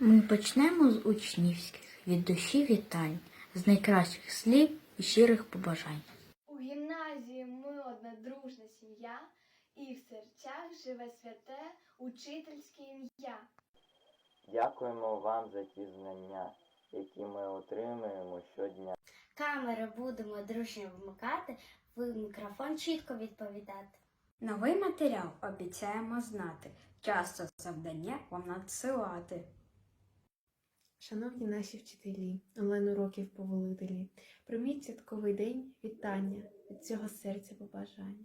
Ми почнемо з учнівських від душі вітань, з найкращих слів і щирих побажань. У гімназії ми одна дружна сім'я, і в серцях живе святе учительське ім'я. Дякуємо вам за ті знання, які ми отримуємо щодня. Камери будемо дружньо вмикати, в мікрофон чітко відповідати. Новий матеріал обіцяємо знати, часто завдання вам надсилати. Шановні наші вчителі, онлайн-уроків повелителі, прийміть святковий день вітання від цього серця побажання.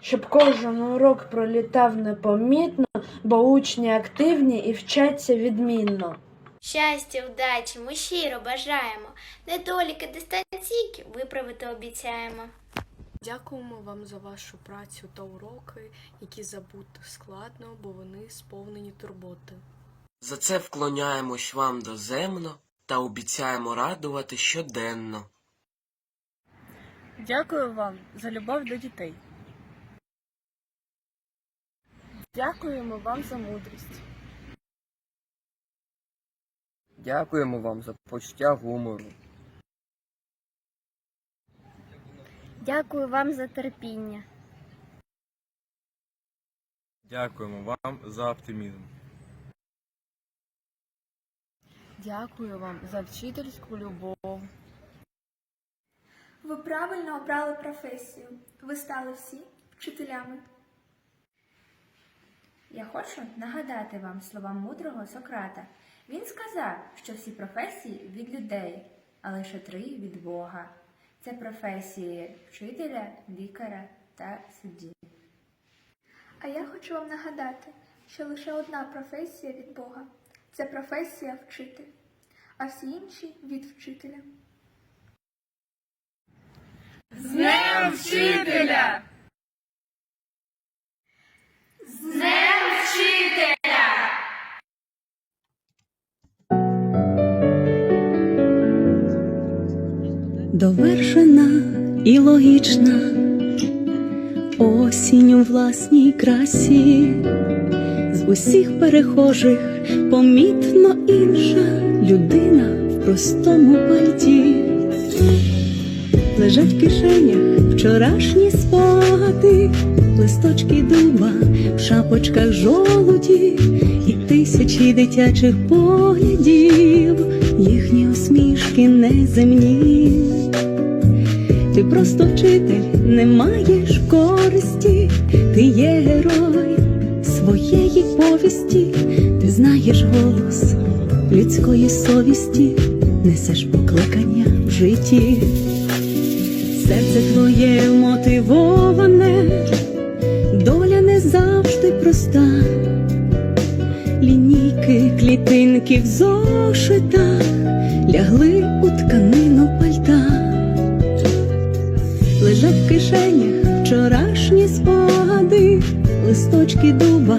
Щоб кожен урок пролітав непомітно, бо учні активні і вчаться відмінно. Щастя, вдачі ми щиро бажаємо. Недоліки дистанційки виправити обіцяємо. Дякуємо вам за вашу працю та уроки, які забути складно, бо вони сповнені турботи. За це вклоняємось вам доземно та обіцяємо радувати щоденно. Дякую вам за любов до дітей. Дякуємо вам за мудрість. Дякуємо вам за почуття гумору. Дякую вам за терпіння. Дякуємо вам за оптимізм. Дякую вам за вчительську любов. Ви правильно обрали професію. Ви стали всі вчителями. Я хочу нагадати вам слова мудрого Сократа. Він сказав, що всі професії від людей, а лише три від Бога. Це професії вчителя, лікаря та судді. А я хочу вам нагадати, що лише одна професія від Бога це професія вчитель, а всі інші від вчителя. З Днем вчителя! довершена і логічна, осінь у власній красі, усіх перехожих помітно інша людина в простому пальті, лежать в кишенях вчорашні спогади, листочки дуба в шапочках жолуді і тисячі дитячих поглядів, їхні усмішки неземні. Ти просто вчитель, не маєш користі, ти є герой повісті, ти знаєш голос людської совісті, несеш покликання в житті, серце твоє мотивоване, доля не завжди проста, лінійки, клітинки в зошитах лягли у тканину пальта. Лежать в кишенях вчорашні спогади, листочки дуба,